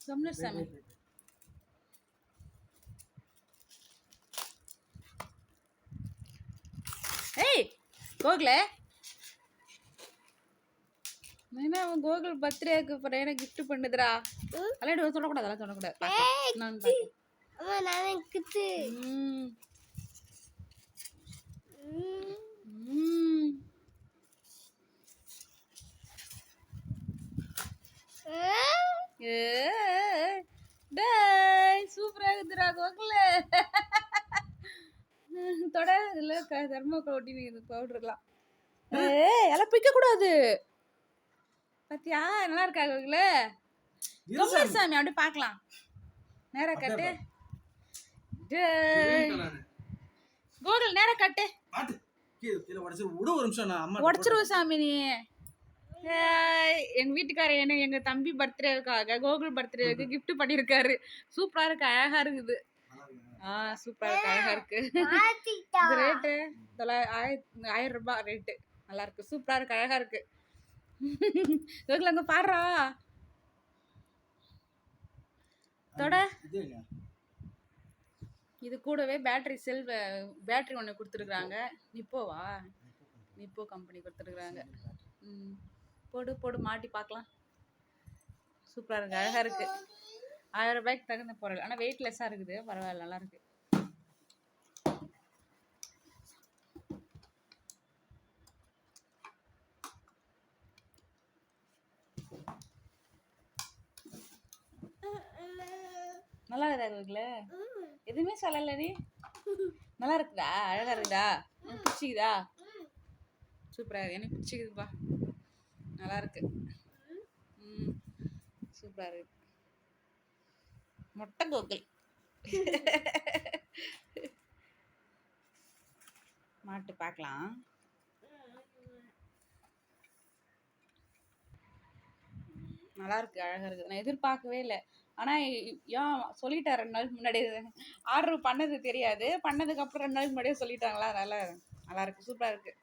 கம்னர் சாமி ஏய் கோகுல என்ன அவன் கோகுல் பர்த்டேக்கு என்ன gift பண்ணுதுடா? அதெல்லாம் சொல்லக்கூடாது அதெல்லாம் சொல்லக்கூடாது. நான் பார்க்கிறேன். அம்மா நான் குத்து ம் ம். ம் ஏய், டேய் சூப்பரா இருக்குதுடா கோகுல தொட இல்ல தர்மோக்கோல் ஒட்டி பவுடர்லாம். எல்லாம் பிக்க கூடாது. பாத்தியா? நல்லா இருக்கா கோகுல? சாமி அப்படியே பார்க்கலாம். நேரா கட்டு. கோகுல் நேரா கட்டு. உடச்சிருவோம் சாமி நீ. ஏய், எங்க வீட்டுக்காரர் என்ன எங்க தம்பி பர்த்டேவுக்காக கோகுல் பர்த்டேவுக்கு gift பண்ணியிருக்காரு சூப்பரா இருக்கு அழகா இருக்குது. ஆ சூப்பரா இருக்கு அழகா இருக்கு. இந்த ரேட்டு தொள்ளாயிரம் ஆயிரம் ரூபாய் ரேட்டு நல்லா இருக்கு சூப்பரா இருக்கு அழகா இருக்கு. கோகுல் அங்க பாடுறா. தொட. இது கூடவே பேட்டரி செல் பேட்டரி ஒன்று கொடுத்துருக்குறாங்க. நிப்போவா? Nippo company. கொடுத்துருக்குறாங்க. ம். போடு போடு மாட்டி பார்க்கலாம் சூப்பராக இருக்கு அழகாக இருக்கு. ஆயிரம் ரூபாய்க்கு தகுந்த பொருள். ஆனால் வெயிட்லெஸ்ஸாக இருக்குது. பரவாயில்ல நல்லா இருக்கு. நல்லா இருக்குதா இருக்குல்ல எதுவுமே சொல்லல நீ? நல்லா இருக்குதா? அழகா இருக்குதா? பிடிச்சிக்குதா? சூப்பரா இருக்கு. எனக்கு பிடிச்சிக்குதுப்பா. நல்லா இருக்கு ம். சூப்பரா இருக்கு. மொட்டை கோகுல் மாட்டு பார்க்கலாம் நல்லா இருக்கு அழகா இருக்கு. நான் எதிர்பார்க்கவே இல்லை. ஆனா ஏன் சொல்லிட்டார் ரெண்டு நாளுக்கு முன்னாடி ஆர்டர் பண்ணது தெரியாது. பண்ணதுக்கு அப்புறம் ரெண்டு நாளுக்கு முன்னாடியே சொல்லிட்டாங்களா? நல்லா நல்லா இருக்கு சூப்பரா இருக்கு.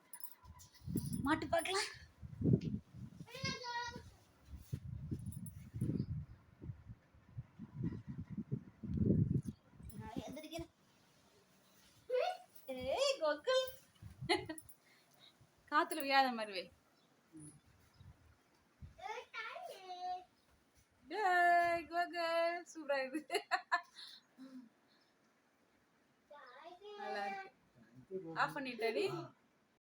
மாட்டு பார்க்கலாம் நான் எந்திரிக்கிறேன். ஏய் கோகுல் காத்துல வியாத மாதிரி வை. சூப்பரா இருக்கு நல்லா இருக்கு. ஆஃப் பண்ணிட்டடி.